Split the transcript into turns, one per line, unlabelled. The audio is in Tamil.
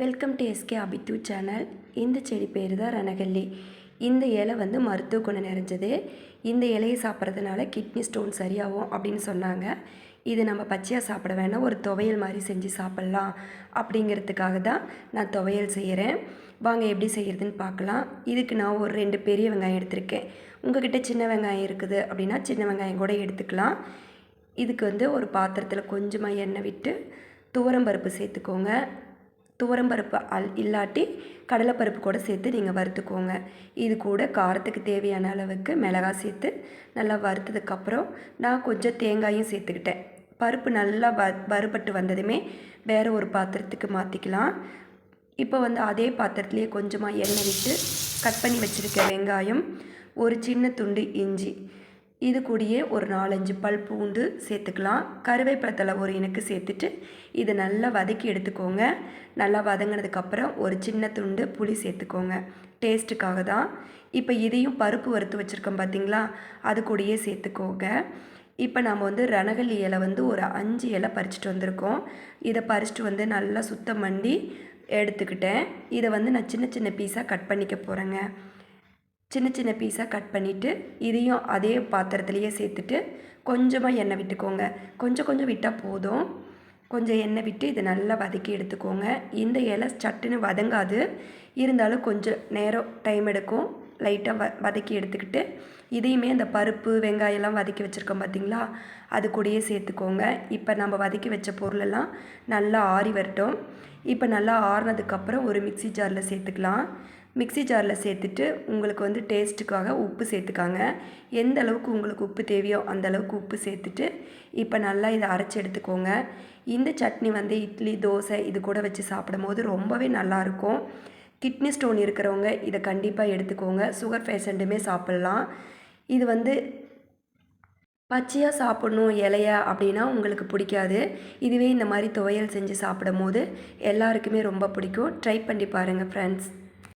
Welcome to SK Abithu channel. இந்த செடி பேர் தான் ரணகல்லி. இந்த இலை வந்து மருத்துவ குணம் நிறைஞ்சது. இந்த இலையை சாப்பிட்றதுனால கிட்னி ஸ்டோன் சரியாகும் அப்படின்னு சொன்னாங்க. இது நம்ம பச்சையாக சாப்பிட வேணாம். ஒரு துவையல் மாதிரி செஞ்சு சாப்பிட்லாம் அப்படிங்கிறதுக்காக தான் நான் துவையல் செய்கிறேன் வாங்க எப்படி செய்கிறதுன்னு பார்க்கலாம். இதுக்கு நான் ஒரு ரெண்டு பெரிய வெங்காயம் எடுத்திருக்கேன். உங்ககிட்ட சின்ன வெங்காயம் இருக்குது அப்படின்னா சின்ன வெங்காயம் கூட எடுத்துக்கலாம். இதுக்கு வந்து ஒரு பாத்திரத்தில் கொஞ்சமாக எண்ணெய் விட்டு துவரம் பருப்பு சேர்த்துக்கோங்க. துவரம்பருப்பு அல் இல்லாட்டி கடலைப்பருப்பு கூட சேர்த்து நீங்கள் வறுத்துக்கோங்க. இது கூட காரத்துக்கு தேவையான அளவுக்கு மிளகாய் சேர்த்து நல்லா வறுத்ததுக்கப்புறம் நான் கொஞ்சம் தேங்காயும் சேர்த்துக்கிட்டேன். பருப்பு நல்லா வ வறுபட்டு வந்ததுமே வேறு ஒரு பாத்திரத்துக்கு மாற்றிக்கலாம் இப்போ வந்து அதே பாத்திரத்துலேயே கொஞ்சமாக எண்ணெய் விட்டு கட் பண்ணி வச்சுருக்க வெங்காயம் ஒரு சின்ன துண்டு இஞ்சி இது கூடயே ஒரு நாலஞ்சு பல் பூண்டு சேர்த்துக்கலாம். கருவேப்பிலத்தலை ஒரு இனுக்கு சேர்த்துட்டு இதை நல்லா வதக்கி எடுத்துக்கோங்க. நல்லா வதங்கினதுக்கப்புறம் ஒரு சின்ன துண்டு புளி சேர்த்துக்கோங்க. டேஸ்ட்டுக்காக தான். இப்போ இதையும் பருப்பு வறுத்து வச்சுருக்கோம் பார்த்தீங்களா அது கூடயே சேர்த்துக்கோங்க. இப்போ நம்ம வந்து ரணகல்லி இலை வந்து ஒரு அஞ்சு இலை பறிச்சுட்டு வந்திருக்கோம். இதை பறிச்சுட்டு வந்து நல்லா சுத்தம் பண்ணி எடுத்துக்கிட்டேன். இதை வந்து நான் சின்ன சின்ன பீஸாக கட் பண்ணிக்க போகிறேங்க சின்ன சின்ன பீஸாக கட் பண்ணிவிட்டு இதையும் அதே பாத்திரத்துலேயே சேர்த்துட்டு கொஞ்சமாக எண்ணெய் விட்டுக்கோங்க. கொஞ்சம் கொஞ்சம் விட்டால் போதும். கொஞ்சம் எண்ணெய் விட்டு இதை நல்லா வதக்கி எடுத்துக்கோங்க. இந்த இலை சட்டுன்னு வதங்காது. இருந்தாலும் கொஞ்சம் நேரம் டைம் எடுக்கும். லைட்டாக வ வதக்கி எடுத்துக்கிட்டு இதையுமே அந்த பருப்பு வெங்காயம்லாம் வதக்கி வச்சுருக்கோம் பார்த்தீங்களா அது கூடயே சேர்த்துக்கோங்க. இப்போ நம்ம வதக்கி வச்ச பொருளெல்லாம் நல்லா ஆறி வரட்டும். இப்போ நல்லா ஆறுனதுக்கப்புறம் ஒரு மிக்சி ஜாரில் சேர்த்துக்கலாம். மிக்சி ஜாரில் சேர்த்துட்டு உங்களுக்கு வந்து டேஸ்ட்டுக்காக உப்பு சேர்த்துக்காங்க. எந்த அளவுக்கு உங்களுக்கு உப்பு தேவையோ அந்த அளவுக்கு உப்பு சேர்த்துட்டு இப்போ நல்லா இதை அரைச்சி எடுத்துக்கோங்க. இந்த சட்னி வந்து இட்லி தோசை இது கூட வச்சு சாப்பிடும் போது ரொம்பவே நல்லாயிருக்கும். கிட்னி ஸ்டோன் இருக்கிறவங்க இதை கண்டிப்பாக எடுத்துக்கோங்க. சுகர் பேஷண்ட்டுமே சாப்பிட்லாம். இது வந்து பச்சையாக சாப்பிட்ணும் இலையா அப்படின்னா உங்களுக்கு பிடிக்காது. இதுவே இந்த மாதிரி துவையல் செஞ்சு சாப்பிடும் போது எல்லாருக்குமே ரொம்ப பிடிக்கும். ட்ரை பண்ணி பாருங்கள் ஃப்ரெண்ட்ஸ்